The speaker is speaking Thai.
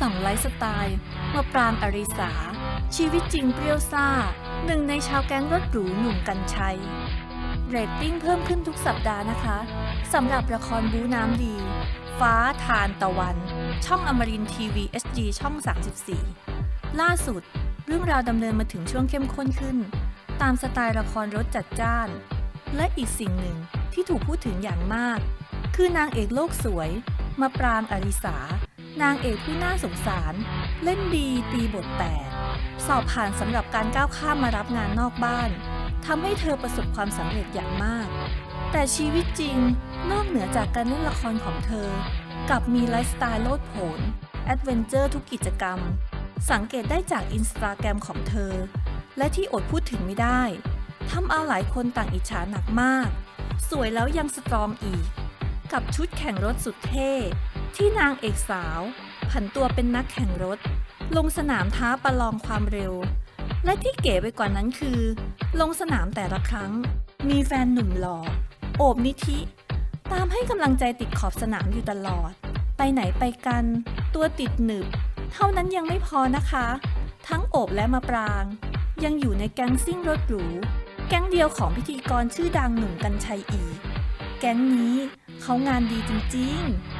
ส่องไลฟ์สไตล์มาปรางอริสา ชีวิตจริงเปรี้ยวซ่า หนึ่งในชาวแก๊งรถหรูหนุ่มกัญชัย เรตติ้งเพิ่มขึ้นทุกสัปดาห์นะคะสำหรับละครบูน้ำดี ฟ้าทานตะวัน ช่องอมรินทีวี HD ช่อง 34 ล่าสุด เรื่องราวดำเนินมาถึงช่วงเข้มข้นขึ้น ตามสไตล์ละครรถจัดจ้าน และอีกสิ่งหนึ่งที่ถูกพูดถึงอย่างมาก คือนางเอกโลกสวย มาปรางอริสา นางเอกผู้น่าสงสาร เล่นดีตีบทแตก สอบผ่านสำหรับการก้าวข้ามมารับงานนอกบ้านทำให้เธอประสบความสำเร็จอย่างมาก แต่ชีวิตจริงนอกเหนือจากการเล่นละครของเธอ กับมีไลฟ์สไตล์โลดโผนแอดเวนเจอร์ทุกกิจกรรม สังเกตได้จากอินสตาแกรมของเธอ และที่อดพูดถึงไม่ได้ทำเอาหลายคนต่างอิจฉาหนักมาก สวยแล้วยังสตรองอีก กับชุดแข่งรถสุดเท่ ที่นางเอกสาว ผันตัวเป็นนักแข่งรถ ลงสนามท้าประลองความเร็ว และที่เก๋ไปกว่านั้นคือ ลงสนามแต่ละครั้ง มีแฟนหนุ่มหล่อโอบนิธิ ตามให้กำลังใจติดขอบสนามอยู่ตลอด ไปไหนไปกัน ตัวติดหนึบ เท่านั้นยังไม่พอนะคะ ทั้งโอบและมาปราง ยังอยู่ในแก๊งซิ่งรถหรู แก๊งเดียวของพิธีกรชื่อดังหนุ่มกัญชัยอีก แก๊งนี้ เขางานดีจริง ๆ